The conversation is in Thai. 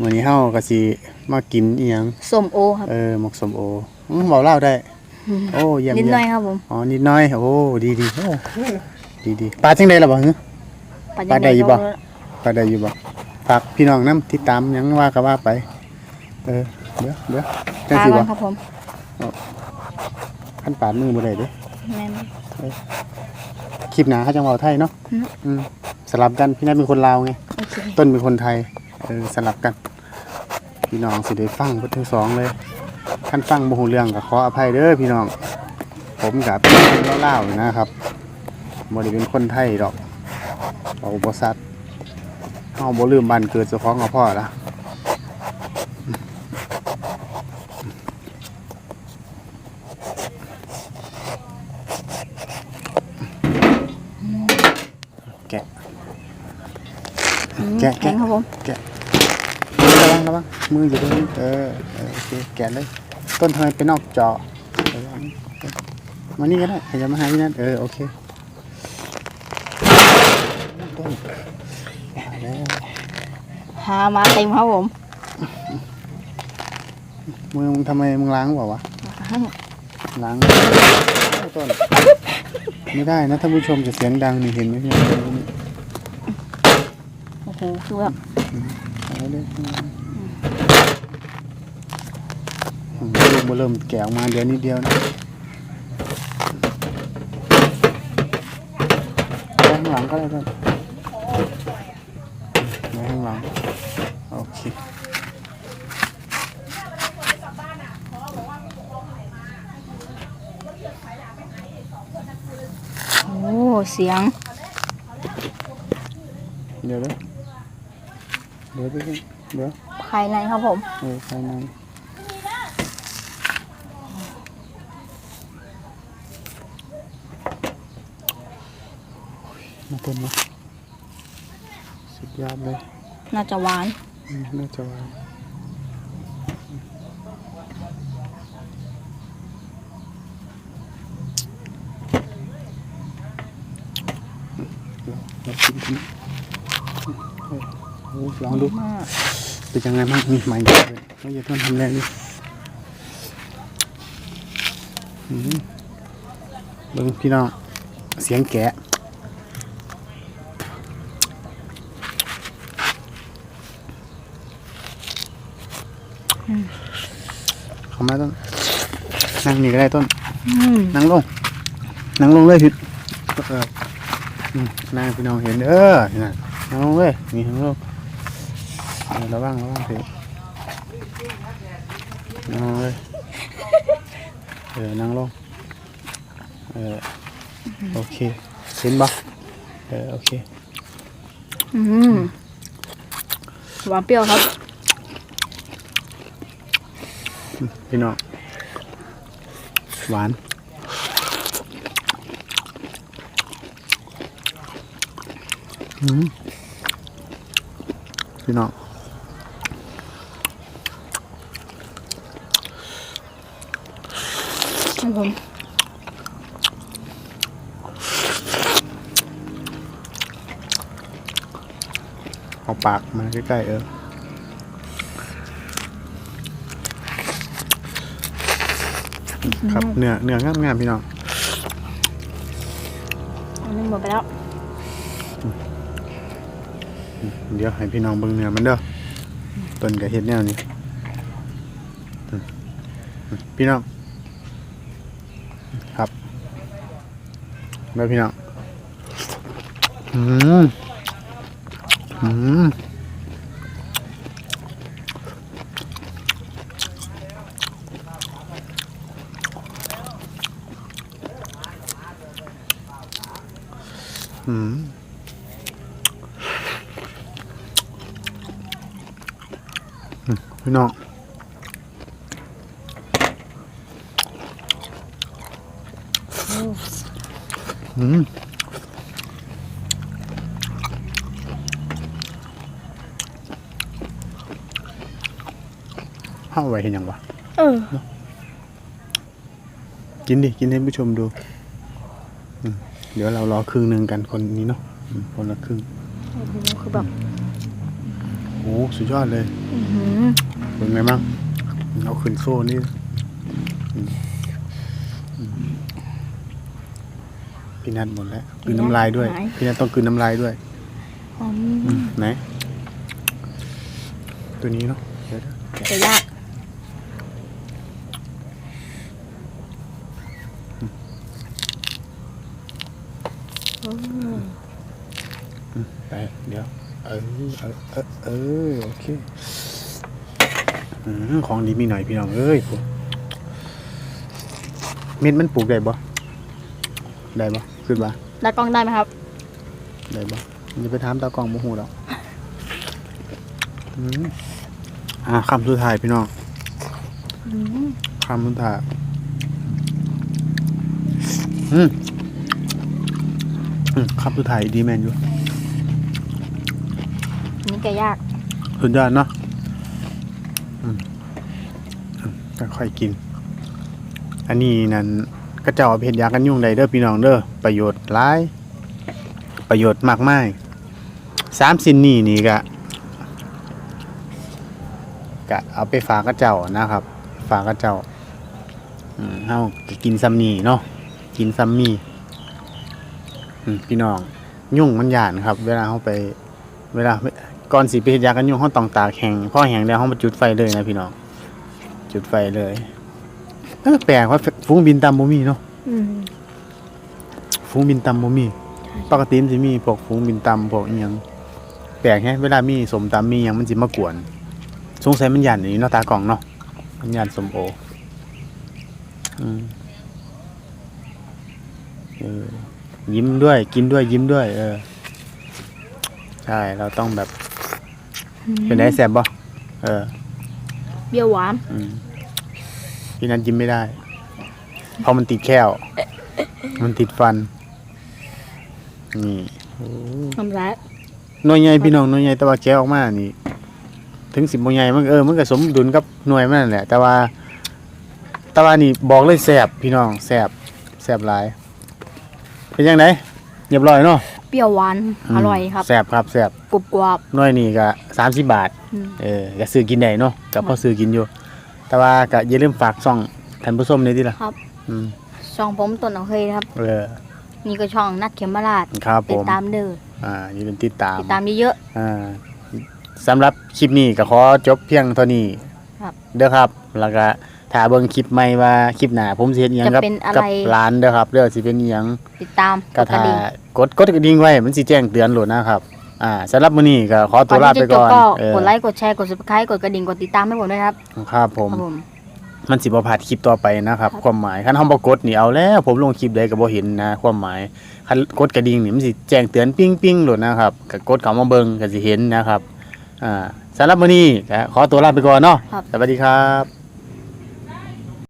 มื้อนี้เฮาก็สิมากินอีหยังส้มโอครับ เออหมกสมโออื้อเว้าเล่าวได้ โอ้เยี่ยมนิดเยี่หน่อยยมครับผมอ๋อนิดหน้อยโอ้ดีดีโอ้ดีดีปลาจังไดล่ะบ่ฮะปลาได้อยู่บ่ ปลาได้อยู่บ่ฝากพี่น้องนํติดตามหยังว่าก็ว่าไป เออเดี๋ยวเดี๋ยวปจังลาสิก่อบ่นครับผมคันปาดมือบ่ได้เด้ แม่น คลิปหน้าเขาจังเว้าไทยเนาะอืม อืมสลับกันพี่นัทเป็นคนลาวไง โอเคต้นเป็นคนไทย เออสลับกัน พี่น้องสิได้ฟังเพิ่นทั้งสองเลยคันฟังบ่ฮู้เรื่องก็ขออภัยเด้อพี่น้อง ผมกับเป็นคนลาวๆนะครับบ่ได้เป็นคนไทยดอกเอาบ่ซัดเฮาบ่ลืมบ้านเกิดเจ้าของก็พอละแกะอืมแกะแกะข็งครับผมระวังระวัง มืออยู่ตรงนี้เออเออโอเคแกะเลย ต้นทำไมไปนอกจอเออเอามานี่ก็ได้อย่ามาหาพี่นัทเออโอเคต้นมาแล้วหามาเต็มครับผมมึงทำไมมึงล้างเปล่าวะล้างต้นไม่ได้นะท่านผู้ชมจะเสียงดังนี่เห็นไหมพี่นัทโอ้โหคือแบบเอาเลยอืมลูกมาเริ่มแกะออกมาเดี๋ยวนิดเดียวนะไว้ข้างหลังก็ได้ต้นไว้ข้างหลัง โอเคโอ้เสียง เดี๋ยวเด้อเดี๋ยวเดี๋ยวเดี๋ยวภายในครับผม เออภายใน มาต้นนะสุดยอดเลย น่าจะหวานอืมน่าจะวางเรากินกันโอ้โหลองดูมากเป็นยังไงบ้างนี่ใหม่เลยเราอย่าต้องทำแรงดิอืมเบิ่งพี่น้องเสียงแกะ เข้า มาต้นนั่งนี่ก็ได้ต้นอืมนั่งลงนั่งลงเลยพี่เอออืมนั่งให้พี่น้องเห็นเด้อนี่นะนั่งลงเลยนี่นั่งลงเออระวังระวังพี่นั่งลงเลยเออนั่งลงเออโอเคเห็นปะเออโอเคอืมหวานเปรี้ยวครับ พี่น้องหวานอืมพี่น้องครับผมเอาปากมาใกล้ๆเออ ครับเนื้อเนื้องามงามๆพี่น้องอันนี้หมดไปแล้ว เดี๋ยวให้พี่น้องเบิ่งเนื้อมันเด้อต้นกับเฮ็ดแนวนี้อืมอืมพี่น้องครับไปพี่น้องอืมอืม พี่น้องอืมห้าไว้เห็นยังวะเออ กินดิ กินให้ผู้ชมดู อืม เดี๋ยวเรารอครึ่งหนึ่งกันคนนี้เนาะอืมคนละครึ่งโอ้โหคือแบบโอ้สุดยอดเลยอื้อหือเป็นไงบ้างเอาขึ้นโซ่นี่อืมอืมพี่นัทหมดแล้วกลืนน้ำลายด้วยพี่นัทต้องกลืนน้ำลายด้วยอืมอืมไหน ตัวนี้เนาะเดี๋ยวจะยาก ไปเดี๋ยว เออเออเออเออโอเคอืมของดีมีหน่อยพี่น้องเอ้ยพวกเม็ดมันปลูกได้บ่ได้บ่ขึ้นบ่ได้กล้องได้ไหมครับ ได้บ่อย่าไปถามตากล้องบ่ฮู้ดอกอืมอ่าคำสุดท้ายพี่น้องอืมคำสุดท้ายอืม อืมคำสุดท้ายดีแมนอยู่อันนี่แกยาก สุดยอดเนาะอืมอืมค่อยๆกิน อันนี้นั่นก็เจ้าเอาไปเพ็ดยากันยุ่งใดเด้อพี่น้องเด้อประโยชน์หลาย ประโยชน์มากมายสามสินนี่นี่กะกะเอาไปฝากกับเจ้านะครับ ฝากกับเจ้าอืมเฮาก็กินซัมนี่เนาะกินซัมมี่อืม พี่น้อง ยุ่งมันหยานครับ เวลาเฮาไป เวลาก่อนสิไปเฮ็ดยากันยุงห้องต้องตากแห้งพอแห้งแล้วห้องมาจุดไฟเลยนะพี่น้อง จุดไฟเลยเออแปลกว่าฝูงบินตามบ่มีเนาะอืมฝูงบินตามบ่มี ปกติมันสิมีพวกฝูงบินตามพวกอีหยังแปลกแฮะเวลามีสมตำมีหยังมันสิมากวน สงสัยมันยันนี่เนาะตากล่องเนาะ มันยันสมโอ อืมเออ ยิ้มด้วย กินด้วยยิ้มด้วย เออ ใช่เราต้องแบบ เป็นไงแสบบ่เออเปรี้ยวหวาน อืมพี่นัทยิ้มไม่ได้ เพราะมันติดแค้ว มันติดฟัน นี่น้ำร้ายหน่วยใหญ่พี่น้องหน่วยใหญ่แต่ว่าแกะออกมานี่ ถึงสิบหน่วยใหญ่มันก็เออมันก็สมดุลกับหน่วยมันนั่นแหละ แต่ว่าแต่ว่านี่บอกเลยแสบพี่น้องแสบแสบหลาย เป็นยังไงเรียบร้อยเนาะเปรี้ยวหวานมอร่อยครับแสบครับแสบกรุบกรอบหน่วยนี่ก็สามสิบบาท อืม เออก็ซื้อกินได้เนาะก็พอซื้อกินอยู่ แต่ว่าก็อย่าลืมฝากช่องท่านผู้ชมนี่ติล่ะครับ อืมช่องผมต้นเอาเคยครับ เออนี่ก็ช่องนัดเข็มมาราดครับผติดมตามเด้ออ่าอย่าลืมติดตาม ติดตามเยอะ อ่าสำหรับคลิปนี้ก็ขอจบเพียงเท่านี้ครับ เด้อครับ แล้วก็ ถ้าเบิ่งคลิปใหม่ว่าคลิปหน้าผมสิเฮ็ดอิหยังจะกับเป็นอะไร กับร้านเด้อครับเด้อสิเป็นอิหยังๆติดตามก็กดกระถ้าดิ่ง กดกดกระดิ่งไว้มันสิแจ้งเตือนโหลดนะครับ อ่าสำหรับมื้อนี้ก็ขอตัวลาไปที่จะจก่บอนก็เออกดไลค์ กดแชร์ กด subscribe กดกระดิ่ง กดติดตามให้ผมด้วยครับครับผม ครับผม มันสิบ่พลาดคลิปต่อไปนะครับ ความหมายคันเฮาบ่กดนี่เอาแล้ว ผมลงคลิปใดก็บ่เห็นนะ ความหมายคันกดกระดิ่งนี่มันสิแจ้งเตือนปิ้งปิ้งโหลดนะครับก็กดเข้ามาเบิ่งก็สิเห็นนะครับ อ่าสำหรับมื้อนี้ก็ขอตัวลาไปก่อนเนาะครับ สวัสดีครับ